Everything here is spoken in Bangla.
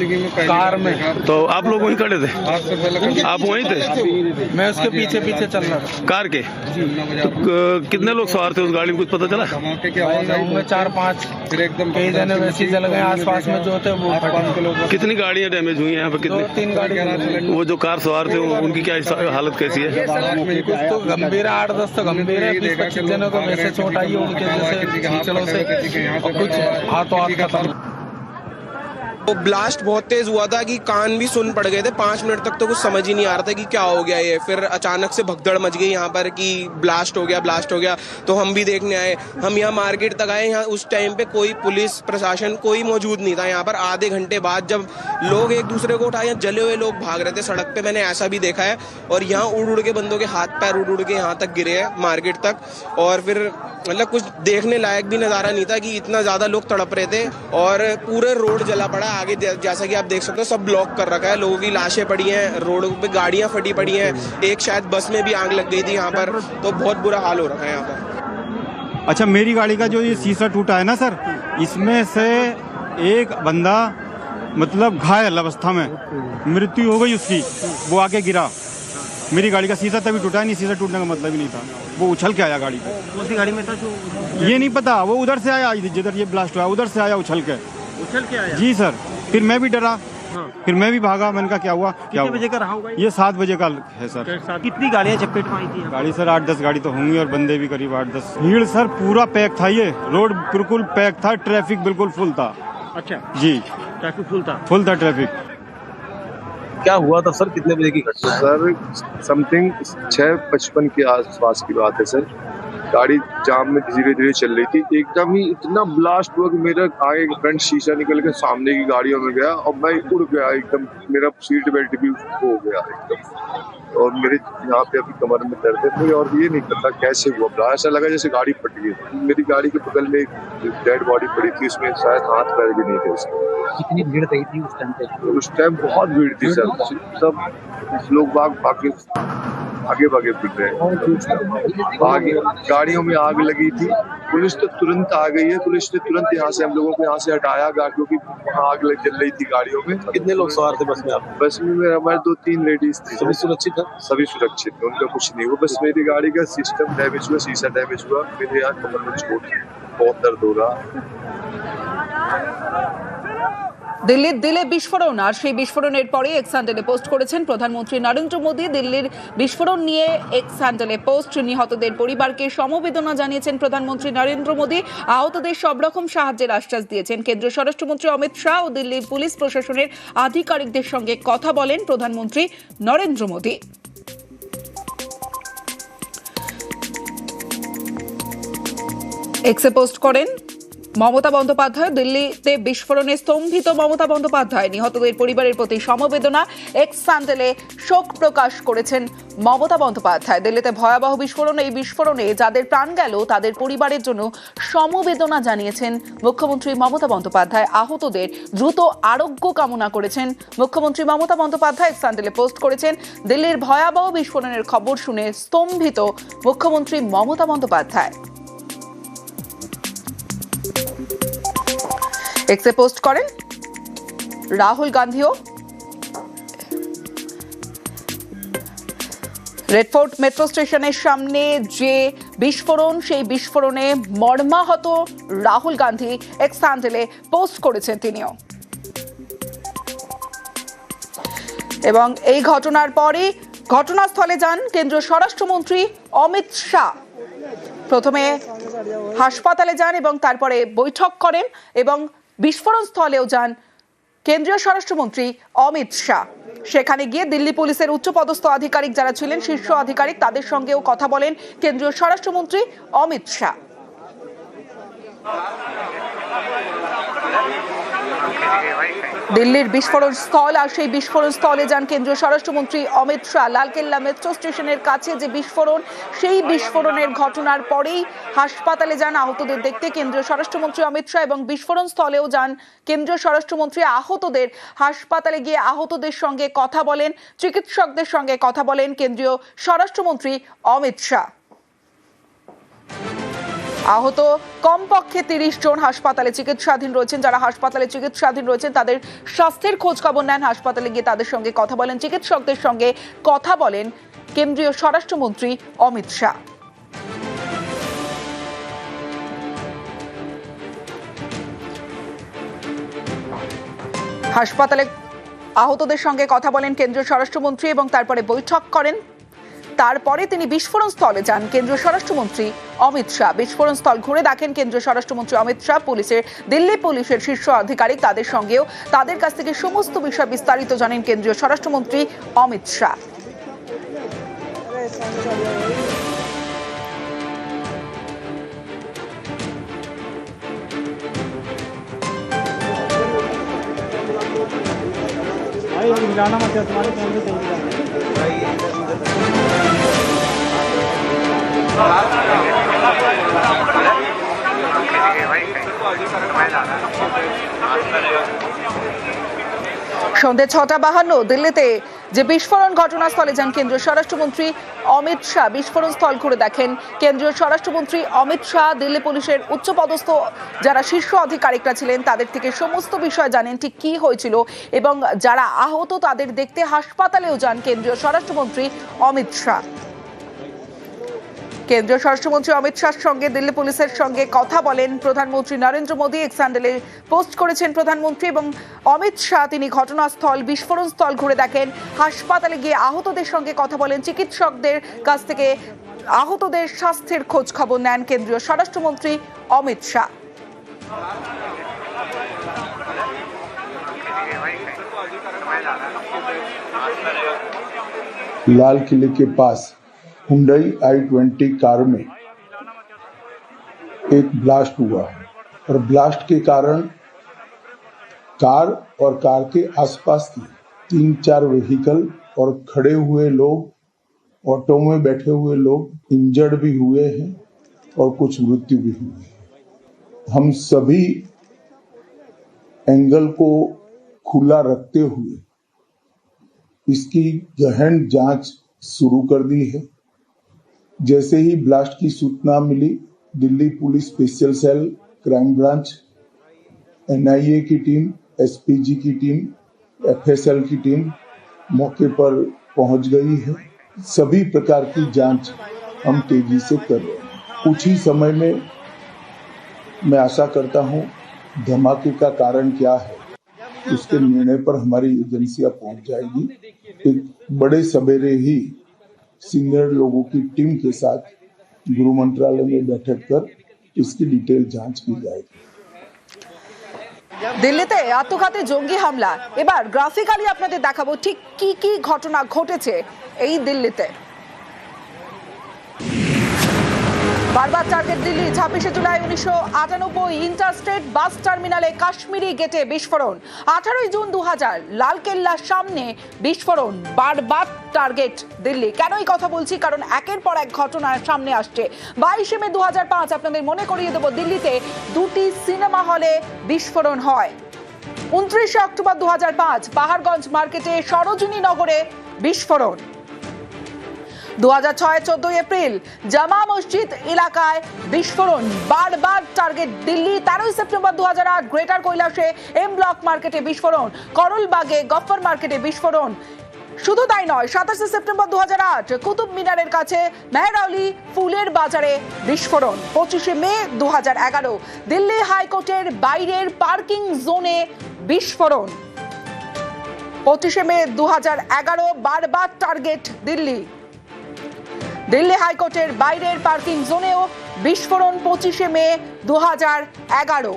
कार में। तो आप लोग वहीं खड़े थे? आप वहीं थे? मैं उसके पीछे पीछे चल रहा था। कार के? तो कितने लोग सवार थे उस गाड़ी में? कुछ पता चला? होंगे चार पाँच। कई जने वैसे ही जल गए। आसपास में जो थे वो कितनी गाड़ियाँ डैमेज हुई हैं यहाँ पे? कितनी? तीन गाड़ी वो जो कार सवार थे उनकी क्या हालत कैसी है? कुछ तो गंभीर है आठ दस तो गंभीर है। बीस पच्चीस जनों को वैसे चोट आई है उनके जैसे से। कुछ हाथों हाथ खत्म। वो ब्लास्ट बहुत तेज हुआ था कि कान भी सुन पड़ गए थे। पाँच मिनट तक तो कुछ समझ ही नहीं आ रहा था कि क्या हो गया ये। फिर अचानक से भगदड़ मच गई यहाँ पर कि ब्लास्ट हो गया ब्लास्ट हो गया। तो हम भी देखने आए। हम यहाँ मार्केट तक आए। यहाँ उस टाइम पे कोई पुलिस, प्रशासन कोई मौजूद नहीं था। यहाँ पर आधे घंटे बाद जब लोग एक दूसरे को उठाए यहाँ जले हुए लोग भाग रहे थे सड़क पे। मैंने ऐसा भी देखा है। और यहाँ उड़ उड़ के बंदों के हाथ पैर उड़ उड़ के यहाँ तक गिरे हैं मार्केट तक। और फिर मतलब कुछ देखने लायक भी नज़ारा नहीं था कि इतना ज़्यादा लोग तड़प रहे थे। और पूरे रोड जला पड़ा। आगे जैसा कि आप देख सकते हो सब ब्लॉक कर रखा है। लोगों की लाशें पड़ी हैं रोड पे गाड़ियाँ फटी पड़ी हैं। एक शायद बस में भी आग लग गई थी यहाँ पर तो बहुत बुरा हाल हो रखा है यहाँ पर। अच्छा मेरी गाड़ी का जो ये शीशा टूटा है ना सर इसमें से एक बंदा मतलब घायल अवस्था में मृत्यु हो गई उसकी वो आके गिरा। मेरी गाड़ी का शीशा तभी टूटा नहीं शीशा टूटने का मतलब ही नहीं था। वो उछल के आया गाड़ी पे। उसी गाड़ी में था जो? ये नहीं पता वो उधर से आया जिधर ये ब्लास्ट हुआ उधर से आया उछल के। उछल के आया? जी सर फिर मैं भी डरा। हाँ। फिर मैं भी भागा मैंने कहा क्या हुआ? क्या कितने बजे का रहा होगा ये? ये सात बजे का है सर। कितनी गाड़ियाँ चपेट में आई थी गाड़ी सर आठ दस गाड़ी तो होंगी और बंदे भी करीब आठ दस भीड़ सर पूरा पैक था ये। रोड बिल्कुल पैक था ट्रैफ़िक बिल्कुल फुल था। अच्छा। जी। ट्रैफ़िक फुल था? फुल था ट्रैफ़िक। क्या हुआ था सर? कितने बजे की घटना? सर समथिंग छः पचपन के आसपास की बात है सर। गाड़ी जाम में धीरे धीरे चल रही थी। एकदम ही इतना ब्लास्ट हुआ कि मेरा आगे का फ्रंट शीशा निकल के सामने की गाड़ियों में गया और मैं उड़ गया एकदम। मेरा सीट बेल्ट भी हो गया एकदम। और मेरे यहाँ पे अभी कमर में दर्द है मुझे और ये नहीं पता कैसे हुआ। ब्लास्ट ऐसा लगा जैसे गाड़ी फट गई मेरी गाड़ी के बगल में एक डेड बॉडी पड़ी थी उसमें शायद हाथ पैर भी नहीं थे उसके। कितनी भीड़ रही थी उस टाइम पे? उस टाइम बहुत भीड़ थी सर। सब लोग भाग भागे आगे भागे फिर रहे। आगे गाड़ियों में आग लगी थी। पुलिस तो तुरंत आ गई है। पुलिस ने तुरंत यहाँ से हम लोगों को यहाँ से हटाया। गाड़ियों की आग लग जल रही थी गाड़ियों में। कितने लोग सवार थे बस में आप? बस में मेरे हमारे दो तीन लेडीज़ थी। सभी सुरक्षित है? सभी सुरक्षित थे। उनका कुछ नहीं हुआ। बस मेरी गाड़ी का सिस्टम डैमेज हुआ शीशा डैमेज हुआ। मेरे यहाँ कमर में चोट बहुत दर्द हो रहा। দিল্লির দিলে বিস্ফোরণ, আর সেই বিস্ফোরণের পরে এক্স হ্যান্ডেলে পোস্ট করেছেন প্রধানমন্ত্রী নরেন্দ্র মোদী। দিল্লির বিস্ফোরণ নিয়ে এক্স হ্যান্ডেলে পোস্ট, নিহতদের পরিবারকে সমবেদনা জানিয়েছেন প্রধানমন্ত্রী নরেন্দ্র মোদী। আহতদের সব রকম সাহায্যের আশ্বাস দিয়েছেন কেন্দ্রীয় স্বরাষ্ট্রমন্ত্রী অমিত শাহ ও দিল্লির পুলিশ প্রশাসনের আধিকারিকদের সঙ্গে কথা বলেন প্রধানমন্ত্রী নরেন্দ্র মোদী। এক্সে পোস্ট করেন মমতা বন্দ্যোপাধ্যায় দিল্লিতে বিস্ফোরণে স্তম্ভিত মমতা বন্দ্যোপাধ্যায়। নিহতদের পরিবারের প্রতি সমবেদনা এক্স স্যান্ডেলে শোক প্রকাশ করেছেন মমতা বন্দ্যোপাধ্যায়। দিল্লিতে ভয়াবহ বিস্ফোরণ, এই বিস্ফোরণে যাদের প্রাণ গেল, তাদের পরিবারের জন্য সমবেদনা জানিয়েছেন মুখ্যমন্ত্রী মমতা বন্দ্যোপাধ্যায়। আহতদের দ্রুত আরোগ্য কামনা করেছেন মুখ্যমন্ত্রী মমতা বন্দ্যোপাধ্যায়। এক্স স্যান্ডেলে পোস্ট করেছেন, দিল্লির ভয়াবহ বিস্ফোরণের খবর শুনে স্তম্ভিত মুখ্যমন্ত্রী মমতা বন্দ্যোপাধ্যায়। এক্সে পোস্ট করেন। রাহুল গান্ধীও। রেডফোর্ট মেট্রো স্টেশনের সামনে যে বিস্ফোরণ, সেই বিস্ফোরণে মর্মাহত রাহুল গান্ধী এক্স হ্যান্ডেলে পোস্ট করেছেন তিনিও। এবং এই ঘটনার পরে ঘটনাস্থলে যান কেন্দ্রীয় স্বরাষ্ট্রমন্ত্রী অমিত শাহ। প্রথমে হাসপাতালে যান এবং তারপরে বৈঠক করেন এবং বিস্ফোরণ স্থলেও যান কেন্দ্রীয় স্বরাষ্ট্রমন্ত্রী অমিত শাহ। সেখানে গিয়ে দিল্লি পুলিশের উচ্চপদস্থ আধিকারিক যারা ছিলেন, শীর্ষ আধিকারিক, তাদের সঙ্গেও কথা বলেন কেন্দ্রীয় স্বরাষ্ট্রমন্ত্রী অমিত শাহ। দিল্লির বিস্ফোরণ স্থল আর সেই বিস্ফোরণ স্থলে যান কেন্দ্রীয় স্বরাষ্ট্রমন্ত্রী অমিত শাহ। লালকেল্লা মেট্রো স্টেশনের কাছে যে বিস্ফোরণ, সেই বিস্ফোরণের ঘটনার পরেই হাসপাতালে যান আহতদের দেখতে কেন্দ্রীয় স্বরাষ্ট্রমন্ত্রী অমিত শাহ এবং বিস্ফোরণ স্থলেও যান কেন্দ্রীয় স্বরাষ্ট্রমন্ত্রী আহতদের। হাসপাতালে গিয়ে আহতদের সঙ্গে কথা বলেন, চিকিৎসকদের সঙ্গে কথা বলেন কেন্দ্রীয় স্বরাষ্ট্রমন্ত্রী অমিত শাহ। আহত কমপক্ষে তিরিশ জন হাসপাতালে চিকিৎসাধীন রয়েছেন। যারা হাসপাতালে চিকিৎসাধীন রয়েছেন, তাদের স্বাস্থ্যের খোঁজ খবর নেন। হাসপাতালে গিয়ে তাদের সঙ্গে কথা বলেন। চিকিৎসকদের সঙ্গে কথা বলেন কেন্দ্রীয় স্বরাষ্ট্রমন্ত্রী অমিত শাহ। হাসপাতালে আহতদের সঙ্গে কথা বলেন কেন্দ্রীয় স্বরাষ্ট্রমন্ত্রী এবং তারপরে বৈঠক করেন। তারপরে তিনি বিস্ফোরণ স্থলে যান। কেন্দ্রীয় স্বরাষ্ট্রমন্ত্রী অমিত শাহ বিস্ফোরণ স্থল ঘুরে দেখেন। কেন্দ্রীয় স্বরাষ্ট্রমন্ত্রী অমিত শাহ পুলিশের দিল্লি পুলিশের শীর্ষ আধিকারিক তাদের সঙ্গেও তাদের কাছ থেকে সমস্ত বিষয় বিস্তারিত জানেন কেন্দ্রীয় স্বরাষ্ট্রমন্ত্রী অমিত শাহ। ಇವಾಗ সন্ধে ছটা বাহান্ন দিল্লিতে যে বিস্ফোরণ ঘটনাস্থলে যান কেন্দ্রীয় স্বরাষ্ট্রমন্ত্রী অমিত শাহ। বিস্ফোরণ স্থল ঘুরে দেখেন কেন্দ্রীয় স্বরাষ্ট্রমন্ত্রী অমিত শাহ। দিল্লি পুলিশের উচ্চপদস্থ যারা শীর্ষ আধিকারিকরা ছিলেন, তাদের থেকে সমস্ত বিষয় জানেন ঠিক কি হয়েছিল এবং যারা আহত তাদের দেখতে হাসপাতালেও যান কেন্দ্রীয় স্বরাষ্ট্রমন্ত্রী অমিত শাহ। কেন্দ্রীয় স্বরাষ্ট্রমন্ত্রী অমিত শাহর সঙ্গে দিল্লি পুলিশের সঙ্গে কথা বলেন প্রধানমন্ত্রী নরেন্দ্র মোদী এক স্যান্ডেলে পোস্ট করেছেন প্রধানমন্ত্রী এবং অমিত শাহ তিনি ঘটনাস্থল বিস্ফোরণ স্থল ঘুরে দেখেন হাসপাতালে গিয়ে আহতদের সঙ্গে কথা বলেন চিকিৎসকদের কাছ থেকে আহতদের স্বাস্থ্যের খোঁজ খবর নেন কেন্দ্রীয় স্বরাষ্ট্রমন্ত্রী অমিত শাহ लाल किले के पास हुंडई आई ट्वेंटी कार में एक ब्लास्ट हुआ है। और ब्लास्ट के कारण कार और कार के आसपास की तीन चार व्हीकल और खड़े हुए लोग, ऑटो में बैठे हुए लोग इंजर्ड भी हुए हैं और कुछ मृत्यु भी हुई है। हम सभी एंगल को खुला रखते हुए इसकी गहन जाँच शुरू कर दी है। जैसे ही ब्लास्ट की सूचना मिली, Delhi police special cell, crime branch, NIA की टीम, एसपीजी की टीम, एफएसएल की टीम मौके पर पहुँच गई है। सभी प्रकार की जाँच हम तेज़ी से कर रहे हैं। कुछ ही समय में मैं आशा करता हूँ धमाके का कारण क्या है, उसके निर्णय पर हमारी एजेंसियाँ पहुँच जाएगी। एक बड़े सवेरे ही सीनियर लोगों की टीम के साथ गृह मंत्रालय में बैठक कर इसकी डिटेल जांच की जाएगी দিল্লিতে আত্মঘাতী জঙ্গি হামলা এবার গ্রাফিক্যালি আপনাদের দেখাবো ঠিক কি কি ঘটনা ঘটেছে এই দিল্লিতে বারবার টার্গেট দিল্লি ছাব্বিশে জুলাই উনিশশো আটানব্বই ইন্টারস্টেট বাস টার্মিনালে কাশ্মীরি গেটে বিস্ফোরণ আঠারোই জুন দু হাজার লালকেল্লার সামনে বিস্ফোরণ বারবার টার্গেট দিল্লি। কেন এই কথা বলছি? কারণ একের পর এক ঘটনা সামনে আসছে। বাইশে মে দু হাজার পাঁচ আপনাদের মনে করিয়ে দেবো, দিল্লিতে দুটি সিনেমা হলে বিস্ফোরণ হয়। উনত্রিশে অক্টোবর দু হাজার পাঁচ, পাহাড়গঞ্জ মার্কেটে সরোজিনী নগরে বিস্ফোরণ। দু হাজার ছয়, চোদ্দই এপ্রিল, জামা মসজিদ এলাকায় বিস্ফোরণ। বারবার টার্গেট দিল্লি। তেরোই সেপ্টেম্বর দু হাজার আট, গ্রেটার কৈলাসে এম ব্লক মার্কেটে বিস্ফোরণ। করলবাগে গফর মার্কেটে বিস্ফোরণ। শুধু তাই নয়, সাতাশে সেপ্টেম্বর দু হাজার আট, কুতুব মিনারের কাছে মেহরাউলি ফুলের বাজারে বিস্ফোরণ, পঁচিশে মে দু হাজার এগারো, দিল্লি হাইকোর্টের বাইরের পার্কিং জোনে বিস্ফোরণ। পঁচিশে মে দু হাজার এগারো, বারবার টার্গেট দিল্লি। দিল্লি হাইকোর্টের বাইরের পার্কিং জোনেও বিস্ফোরণ, পঁচিশে মে দু হাজার এগারো।